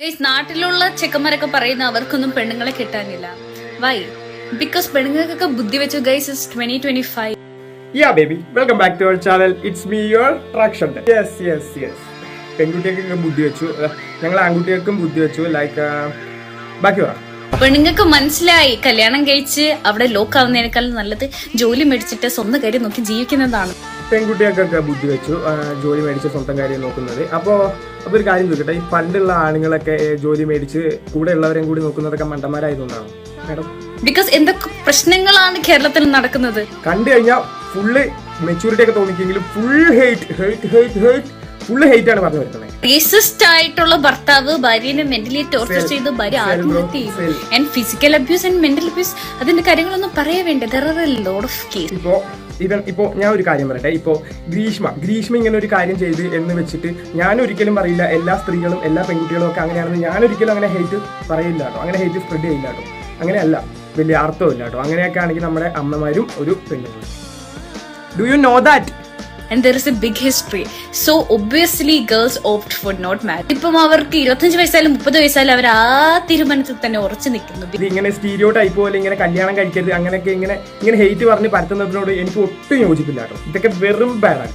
Guys നാട്ടിലുള്ള ചെക്കന്മാരൊക്കെ പറയുന്ന അവർക്കൊന്നും പെണ്ണുങ്ങളെ കിട്ടാനില്ല. വൈ ബിക്കോസ് പെണ്ണുങ്ങൾക്കൊക്കെ ബുദ്ധി വെച്ചു guys is twenty twenty five ya baby welcome back to our channel it's me your traction yes yes yes പെൺകുട്ടികൾക്കൊക്കെ ബുദ്ധി വെച്ചു. ഞങ്ങൾ ആൺകുട്ടികൾക്കും ബുദ്ധി വെച്ചു ലൈക്ക് ബാക്കി പറ. പെണ്ണുങ്ങൾക്ക് മനസ്സിലായി കല്യാണം കഴിച്ച് അവിടെ ലോക്ക് ആവുന്നതിനേക്കാൾ നല്ലത് ജോലി മേടിച്ചിട്ട് സ്വന്തം കാര്യം നോക്കി ജീവിക്കുന്നതാണ്. പെൺകുട്ടികൾക്കൊക്കെ ബുദ്ധി വെച്ചു ജോലി മേടിച്ച് സ്വന്തം കാര്യം നോക്കുന്നത്. അപ്പോൾ അപ്പോൾ ഒരു കാര്യം ചോദിക്കട്ടെ ഈ പണ്ടുള്ള ആണുങ്ങളൊക്കെ ജോലി മേടിച്ച് കൂടെ ഉള്ളവരെയും കൂടി നോക്കുന്നതൊക്കെ മണ്ടന്മാരായതുകൊണ്ടാണ് മാഡം? ബിക്കോസ് എന്തൊക്കെ പ്രശ്നങ്ങളാണ് കേരളത്തിൽ നടക്കുന്നത്? കണ്ടു കഴിഞ്ഞാൽ ഫുള്ള് മെച്ചൂരിറ്റി ഒക്കെ തോന്നിക്കെങ്കിലും full height height height height full height ആണ് പറഞ്ഞു വരുന്നത്. റേസിസ്റ്റ് ആയിട്ടുള്ള ഭർത്താവ് ഭാര്യനെ മെന്റലി ടോർച്ചർ. ചെയ്ത് ഭാര്യ. ആത്മഹത്യ ചെയ്തു. And physical abuse and mental abuse അതിന്റെ കാര്യങ്ങളൊന്നും പറയാ വേണ്ട. There are a load of case ഇപ്പോ ഇവൻ ഇപ്പോ ഞാൻ ഒരു കാര്യം പറയട്ടെ. ഇപ്പോൾ ഗ്രീഷ്മ ഗ്രീഷ്മ ഇങ്ങനെ ഒരു കാര്യം ചെയ്ത് എന്ന് വെച്ചിട്ട് ഞാൻ ഒരിക്കലും പറയില്ല. എല്ലാ സ്ത്രീകളും എല്ലാ പെൺകുട്ടികളും ഒക്കെ അങ്ങനെയാണെന്ന് ഞാൻ ഒരിക്കലും അങ്ങനെ ഹെയ്റ്റ് പറയില്ല കേട്ടോ. അങ്ങനെ ഹെയ്റ്റ് സ്പ്രെഡ് ചെയ്യില്ല കേട്ടോ. അങ്ങനെയല്ല. വലിയ അർത്ഥമില്ല കേട്ടോ. അങ്ങനെയൊക്കെ ആണെങ്കിൽ നമ്മുടെ അമ്മമാരും ഒരു പെണ്ണുങ്ങളും do you know that and there is a big history so obviously girls opt for not marry ഇപ്പം അവർക്ക് ഇരുപത്തഞ്ച് വയസ്സായാലും മുപ്പത് വയസ്സായാലും അവർ ആ തീരുമാനത്തിൽ തന്നെ ഉറച്ചു നിൽക്കുന്നു. ഇങ്ങനെ സ്റ്റീരിയോ ടൈപ്പ് പോലെ ഇങ്ങനെ കല്യാണം കഴിക്കരുത് അങ്ങനെയൊക്കെ ഇങ്ങനെ ഇങ്ങനെ ഹെയ്റ്റ് പറഞ്ഞ് പരത്തുന്നതിനോട് എനിക്ക് ഒട്ടും യോജിപ്പില്ല കേട്ടോ. ഇതൊക്കെ വെറും ബാഡാണ്